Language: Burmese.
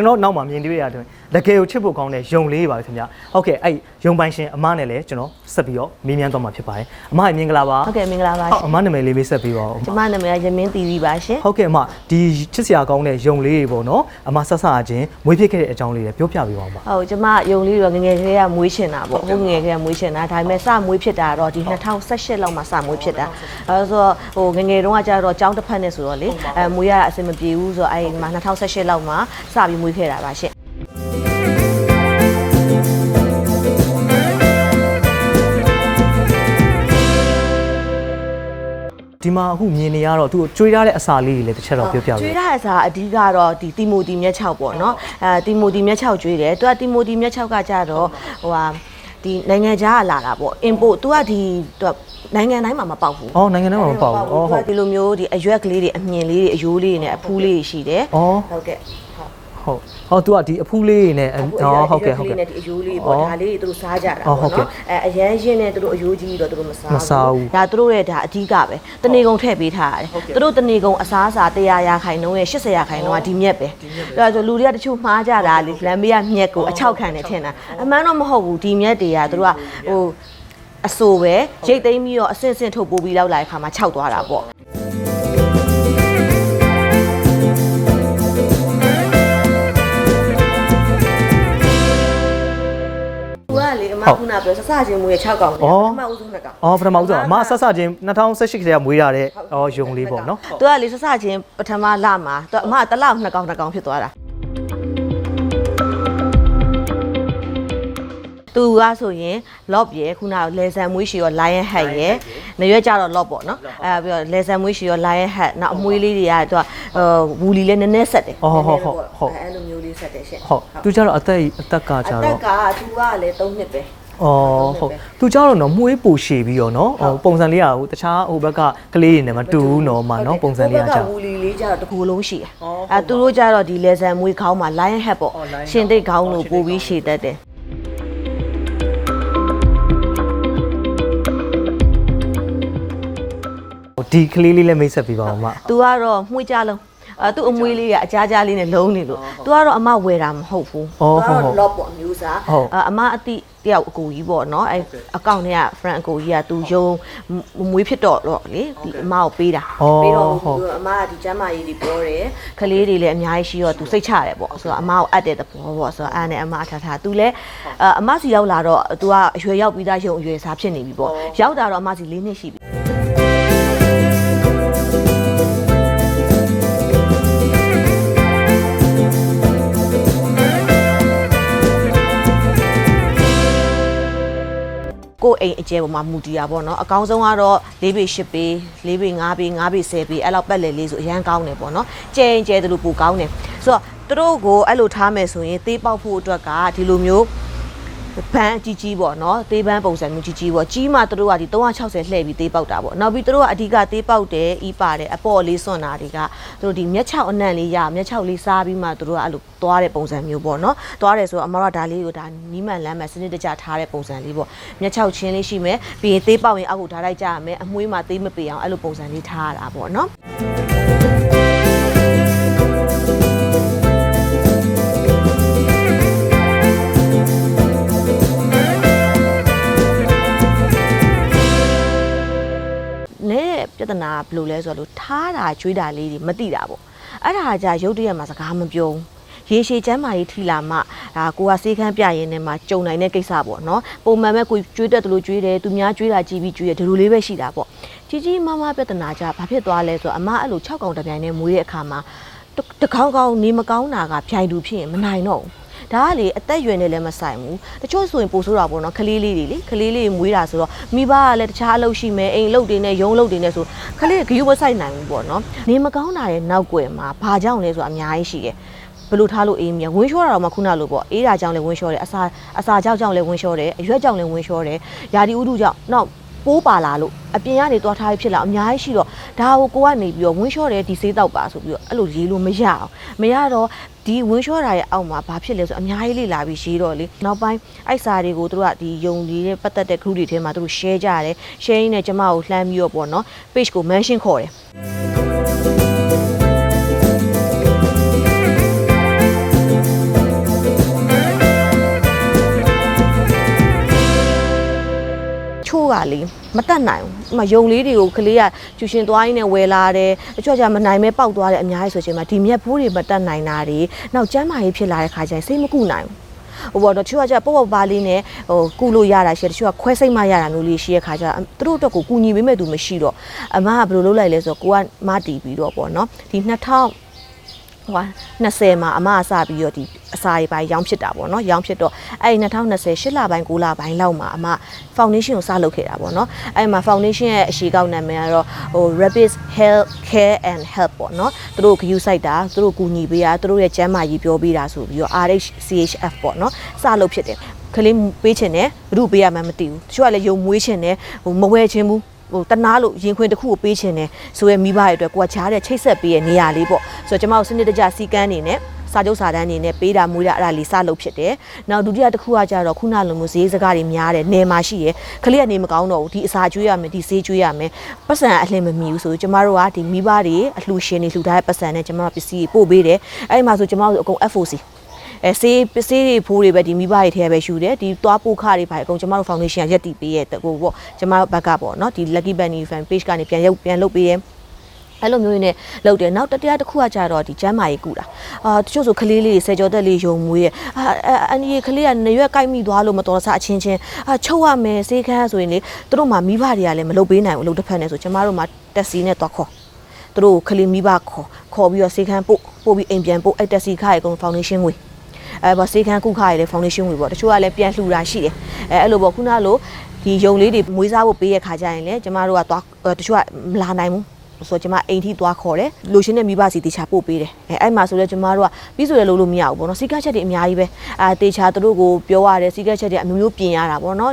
ကျွန်တော်နောက်မှာမြင်တွေ့ရတယ်တကယ်ကိုချစ်ဖို့ကောင်းတဲ့ယုံလေးပါပဲခင်ဗျဟုတ်ကဲ့အဲ့ယုံပိုင်ရှင်အမနဲ့လည်းကျွန်တော်ဆက်ပြီးတော့မေးမြန်းသွားမှာဖြစ်ပါတယ်အမရဲ့မင်္ဂလာပါဟုတ်ကဲ့မင်္ဂလာပါဟုတ်ရှင်အမနာမည်လေးမေးဆက်ပေးပါဦးကျမနာမည်ကရမင်းတီတီပါရှင်ဟုတ်ကဲ့အမဒီချစ်စရာကောင်းတဲ့ယုံလေးတွေပေါ့နော်အမဆက်ဆာချင်းမွေးဖြစ်ခဲ့တဲ့အကြောင်းလေးလည်းပြောပြပေးပါဦးပါဟုတ်ကျမယုံလေးတော့ငငယ်ကလေးကမွေးရှင်တာပေါ့ဟုတ်ငငယ်ကလေးကမွေးရှင်တာဒါပေမဲ့စမွေးဖြစ်တာတော့ဒီ2018လောက်မှာစမွေးဖြစ်တာအဲဆိုတော့ဟိုငငယ်တုန်းကကျတော့ចောင်းတစ်ဖက်နဲ့ဆိုတော့လေအဲမွေးရတာအဆင်မပြေဘူးဆိုတော့အဲဒီမှာ2018လောက်မှာစပြီးမွေးခဲ့တာပါရှင်ဒီမှာအခုမြင်နေရတော့သူကျွေးထားတဲ့အစာလေးတွေလည်းတစ်ချက်တော့ပြောပြပေးကျွေးထားတဲ့စာအဓိကတော့ဒီတီမိုတီမျက်ခြောက်ပေါ့နော်အဲတီမိုတီမျက်ခြောက်ကျွေးတယ်သူကတီမိုတီမျက်ခြောက်ကကြတော့ဟိုဟာဒီနိုင်ငံခြားကလာတာပေါ့ import သူကဒီသူကနိုင်ငံတိုင်းမှာမပေါက်ဘူးအော်နိုင်ငံထဲမှာမပေါ့ဘူးအော်ဟုတ်ဒီလိုမျိုးဒီအရွက်ကလေးတွေအမြင်လေးတွေအယိုးလေးတွေနဲ့အဖူးလေးတွေရှိတယ်အော်ဟုတ်ကဲ့ဟုတ် ဟုတ်ဟောသူကဒီအဖူးလေးတွေနဲ့အော်ဟုတ်ကဲ့ဟုတ်ကဲ့နဲ့ဒီအယိုးလေးပေါ့အော်ဒါလေးတွေသူတို့စားကြတာအော်ပေါ့ဟုတ်ကဲ့နော်အဲအရန်ရင်းနဲ့သူတို့အယိုးကြီးတော့သူတို့မစားမစားဘူးဒါသူတို့ရဲ့ဒါအဓိကပဲတနေကုန်ထည့်ပေးထားရတယ်သူတို့တနေကုန်အစားအစာ100ရာခိုင်နှုန်းရဲ့80ရာခိုင်နှုန်းကဒီမြက်ပဲဒါဆိုလူတွေကတချို့မှားကြတာလေလမ်းမေးကမြက်ကိုအချောက်ခံနေထင်တာအမှန်တော့မဟုတ်ဘူးဒီမြက်တွေကသူတို့ကဟိုအဆိုပဲရိတ်သိမ်းပြီးတော့အစင်စင်ထုတ်ပိုးပြီးလောက်လာတဲ့ခါမှာခြောက်သွားတာပေါ့ မခုနပြောစစချင်းမွေး6កောင် ဩ ပထမဦးဆုံး2កောင် အော်ပထမဦးဆုံးအမဆက်ဆက်ချင်း2018ခရက်မွေးရတဲ့အော်ယုံလေးပေါ့နော် သူကလေစစချင်းပထမလမှာသူအမကတစ်လောက်2កောင်2កောင်ဖြစ်သွားတာ သူကဆိုရင် lob ရယ်ခုနလေဆန်မွေးရှီရော lion hat ရယ်နရွက်ကြတော့ lob ပေါ့နော်အဲပြီးတော့လေဆန်မွေးရှီရော lion hat နောက်အမွေးလေးတွေကသူကဝူလီလေးနည်းနည်းဆက်တယ်အဲ့လိုမျိုးလေးဆက်တယ်ရှင့်ဟုတ်သူကျတော့အသက်အသက်ကကြအသတော့က်ကသူကလည်း3နှစ်ပဲအော်ဟုတ်သူကျတော့နော်မွေးပူရှည်ပြီးတော့နော်ဟိုပုံစံလေးကဟိုတခြားဟိုဘက်ကကလေးတွေနဲ့မတူဘူးနော်မနော်ပုံစံလေးကကြာဝူလီလေးကြတော့တစ်ခုလုံးရှိတယ်အဲသူတို့ကြတော့ဒီလေဆန်မွေးခေါင်းမှာ lion hat ပေါ့ရှင်သိတ်ခေါင်းလို့ပို့ပြီးရှည်တတ်တယ် ဒီကလေးလေးလည်းမိတ်ဆက်ပေးပါဦးမသူကတော့မှုကြလုံးအဲသူ့အမွေးလေးကအကြားကြားလေးနဲ့လုံးနေလို့သူကတော့အမဝယ်တာမဟုတ်ဘူး အော်ဟုတ်ဟုတ် လော့ပေါ့မျိုးစားဟုတ်အဲအမအတိတယောက်အကူကြီးပေါ့နော်အဲအကောင့်ထဲက friend အကူကြီးကသူယုံမွေးဖြစ်တော့တော့လေဒီအမကိုပေးတာအော်ပေးတော့ဟုတ်သူအမကဒီကျမ်းမာရေးတွေပြောတယ်ကလေးတွေလည်းအများကြီးရှိတော့သူစိတ်ချတယ်ပေါ့ဆိုတော့အမကိုအပ်တဲ့သဘောပေါ့ဆိုတော့အားနဲ့အမအထားထားသူလည်းအဲအမစီရောက်လာတော့သူကအရွယ်ရောက်ပြီးသားယုံအရွယ်စားဖြစ်နေပြီပေါ့ရောက်တာတော့အမစီ၄နှစ်ရှိပြီ ကိုယ်အိမ်အကျဲပေါ်မှာမူတည်တာပေါ့နော်အကောင်းဆုံးကတော့၄ပေ၈ပေ၄ပေ၅ပေ၅ပေ10ပေအဲ့လောက်ပတ်လည်လေးဆိုအရန်ကောင်းတယ်ပေါ့နော်ကျဲရင်ကျဲတယ်လို့ပိုကောင်းတယ်ဆိုတော့သူတို့ကိုအဲ့လိုထားမယ်ဆိုရင်သေးပေါက်ဖို့အတွက်ကဒီလိုမျိုး ဘန်းကြီးကြီးပေါ့နော်သေးဘန်းပုံစံမျိုးကြီးကြီးပေါ့ကြီးမှသူတို့ကဒီ360လှည့်ပြီးသေးပေါက်တာပေါ့နောက်ပြီးသူတို့ကအဓိကသေးပေါက်တယ်ဤပါတယ်အပေါ်လေးစွန့်တာတွေကသူတို့ဒီမျက်ခြောက်အနံ့လေးရမျက်ခြောက်လေးစားပြီးမှသူတို့ကအဲ့လိုသွားတဲ့ပုံစံမျိုးပေါ့နော်သွားတယ်ဆိုတော့အမတို့ကဒါလေးကိုဒါနီးမှန်လမ်းမှန်စနစ်တကျထားတဲ့ပုံစံလေးပေါ့မျက်ခြောက်ချင်းလေးရှိမယ်ပြီးရင်သေးပေါက်ရင်အောက်ကိုထားလိုက်ကြရမယ်အမွှေးမှာသေးမပေအောင်အဲ့လိုပုံစံလေးထားရတာပေါ့နော် ဿနာဘယ်လိုလဲဆိုတော့လို့ထားတာကျွေးတာလေးတွေမသိတာပေါ့အဲ့ဒါကြာရုတ်တရက်မှာစကားမပြောဘူးရေရှည်ချမ်းမာရေးထီလာမှဒါကိုကစေးခန်းပြရင်းနဲ့မှကြုံနိုင်တဲ့ကိစ္စပေါ့နော်ပုံမှန်ပဲကိုကျွေးတတ်တယ်လို့ကျွေးတယ်သူများကျွေးတာကြည့်ပြီးကျွေးတယ်ဒီလိုလေးပဲရှိတာပေါ့ကြီးကြီးမားမားပြဿနာကြာဘာဖြစ်သွားလဲဆိုတော့အမအဲ့လို6កောင်တစ်ပြိုင်နဲ့မွေးတဲ့အခါမှာတကောင်းကောင်းနေမကောင်းတာကဖြိုင်တူဖြစ်ရင်မနိုင်တော့ဘူး ဒါကလေအသက်အရွယ်နဲ့လည်းမဆိုင်ဘူးတချို့ဆိုရင်ပိုဆိုးတာပေါ့နော်ကလေးလေးတွေလေကလေးလေးတွေမွေးတာဆိုတော့မိဘကလည်းတခြားအလုပ်ရှိမယ်အိမ်အလုပ်တွေနဲ့ရုံးအလုပ်တွေနဲ့ဆိုကလေးကဂရုမစိုက်နိုင်ဘူးပေါ့နော်နေမကောင်းတာရဲ့နောက်ွယ်မှာဘာကြောင့်လဲဆိုတာအများကြီးရှိတယ်ဘယ်လိုထားလို့အေးမြဝင်းလျှောတာတော့မှခုနလိုပေါ့အေးတာကြောင့်လည်းဝင်းလျှောတယ်အစာအစာကြောင့်ကြောင့်လည်းဝင်းလျှောတယ်အရွက်ကြောင့်လည်းဝင်းလျှောတယ်ယာဒီဥတုကြောင့်နောက် ပိုးပါလာလို့အပြင်ကနေသွားထားဖြစ်လာအများကြီးရှိတော့ဒါကိုကိုကနေပြီးတော့ဝင်းလျှောတယ်ဒီဆေးတောက်ပါဆိုပြီးတော့အဲ့လိုရေးလို့မရအောင်မရတော့ဒီဝင်းလျှောတာရဲ့အောက်မှာဘာဖြစ်လဲဆိုအများကြီးလေ့လာပြီးရေးတော့လေနောက်ပိုင်းအိုက်စာတွေကိုတို့ကဒီယုံကြီးနဲ့ပတ်သက်တဲ့ group တွေထဲမှာတို့ share ကြရတယ် share ရင်းနဲ့ကျမကိုလှမ်းပြီးတော့ပေါ့နော် page ကို mention ခေါ်တယ် ကလေမတတ်နိုင်ဘူးဥပမာယုံလေးတွေကိုကလေးကကျူရှင်သွားရင်းနဲ့ဝယ်လာတယ်အချို့ကမနိုင်မဲပေါက်သွားတယ်အများကြီးဆိုချင်မှာဒီမြက်ဖိုးတွေမတတ်နိုင်တာတွေနောက်ကျမ်းမာရေးဖြစ်လာတဲ့ခါကျရင်စိတ်မကူနိုင်ဘူးဟိုဘောတော့ချို့ကကြပေါ့ပေါ့ပါလေးနဲ့ဟိုကုလို့ရတာရှိတယ်တချို့ကခွဲစိတ်မှရတာမျိုးလေးရှိတဲ့ခါကျသူတို့အတွက်ကိုကူညီပေးမဲ့သူမရှိတော့အမကဘယ်လိုလုပ်လိုက်လဲဆိုတော့ကိုကမတီးပြီးတော့ပေါ့နော်ဒီ2000 ဟိုက20မှာအမအစပြီးတော့ဒီအစာရီပိုင်းရောင်းဖြစ်တာပေါ့နော်ရောင်းဖြစ်တော့အဲ့ဒီ2020 8လပိုင်း9လပိုင်းလောက်မှာအမ foundation ကိုစလုပ်ခဲ့တာပေါ့နော်အဲ့မှာ foundation ရဲ့အရှိကောက်နာမည်ကတော့ဟို Rapid Health Care and Help ပေါ့နော်သူတို့ဂယူဆိုင်တာသူတို့ကူညီပေးတာသူတို့ရဲ့ကျန်းမာရေးပြောပေးတာဆိုပြီးတော့ RHCHF ပေါ့နော်စလုပ်ဖြစ်တယ်ကလေးပေးချင်တယ်ဘု து ပေးရမှန်းမသိဘူးတချို့ကလည်းယုံမွေးချင်တယ်ဟိုမဝဲချင်ဘူး ဟိုတနာလို့ရင်ခွင်တစ်ခုကိုပေးချင်တယ်ဆိုရဲမိဘရဲ့အတွက်ကိုကချားတဲ့ချိတ်ဆက်ပေးရဲ့နေရာလေးပေါ့ဆိုတော့ကျွန်မတို့စနစ်တကျစီကန်းနေနဲ့စာချုပ်စာတမ်းနေနဲ့ပေးတာမွေးတာအဲ့ဒါလေးစလုပ်ဖြစ်တယ်။နောက်ဒုတိယတစ်ခုကကြတော့ခုနလိုမျိုးဈေးစကားတွေများတယ်နယ်မှာရှိရယ်ခလေးကနေမကောင်းတော့ဘူးဒီအစာကျွေးရမယ်ဒီဈေးကျွေးရမယ်ပတ်စံအလှင်မမီဘူးဆိုကျမတို့ကဒီမိဘတွေအလှူရှင်တွေလှူထားတဲ့ပတ်စံနဲ့ကျမတို့ပစ္စည်းပို့ပေးတယ်။အဲ့ဒီမှာဆိုကျမတို့အကုန် FOC အဲဆေးပစ္စည်းတွေဖိုးတွေပဲဒီမိဘတွေထဲပဲယူတယ်ဒီသွားပို့ခတွေပါအကုန်ကျမတို့ foundation ကရက်တည်ပေးရဲ့ဟိုပေါ့ကျမတို့ဘက်ကပေါ့နော်ဒီ lucky bunny fan page ကနေပြန်ရုပ်ပြန်လုပ်ပေးရဲ့အဲ့လိုမျိုးနေလောက်တယ်နောက်တတရားတစ်ခုကကြတော့ဒီကျမ်းမာရေးကူတာအာတချို့ဆိုကလေးလေးတွေဆယ်ကျော်သက်လေးယုံမွေးရဲ့အာအန်ဒီကလေးကနေရွက်ကိုက်မိသွားလို့မတော်ဆအချင်းချင်းအာချုပ်ရမယ်စေးခန်းဆိုရင်လေသူတို့မှမိဘတွေကလည်းမလုပ်ပေးနိုင်ဘူးအလုပ်တစ်ဖက်နဲ့ဆိုကျမတို့မှတက်စီနဲ့သွားခေါ်သူတို့ကလေးမိဘခေါ်ခေါ်ပြီးတော့စေးခန်းပို့ပို့ပြီးအိမ်ပြန်ပို့အဲ့တက်စီခါရေကုန် foundation ငွေ အဲပေါ့စေခန်းကုခရည်လေဖောင်ဒေးရှင်းဝေပေါ့တချို့ကလည်းပြန်လှူတာရှိတယ်အဲအဲ့လိုပေါ့ခုနလိုဒီယုံလေးတွေမွေးစားဖို့ပေးရခါကြရင်လေကျမတို့ကသွားတချို့ကမလာနိုင်ဘူးဆိုတော့ကျမအိမ်ထိသွားခေါ်တယ်လိုရှင်နဲ့မိဘစီတေချာပို့ပေးတယ်အဲအဲ့မှာဆိုလဲကျမတို့ကပြီးဆိုရလို့လို့မရဘူးပေါ့နော်စီကတ်ချက်တွေအများကြီးပဲအာတေချာသူတို့ကိုပြောရတယ်စီကတ်ချက်တွေအမျိုးမျိုးပြင်ရတာပေါ့နော်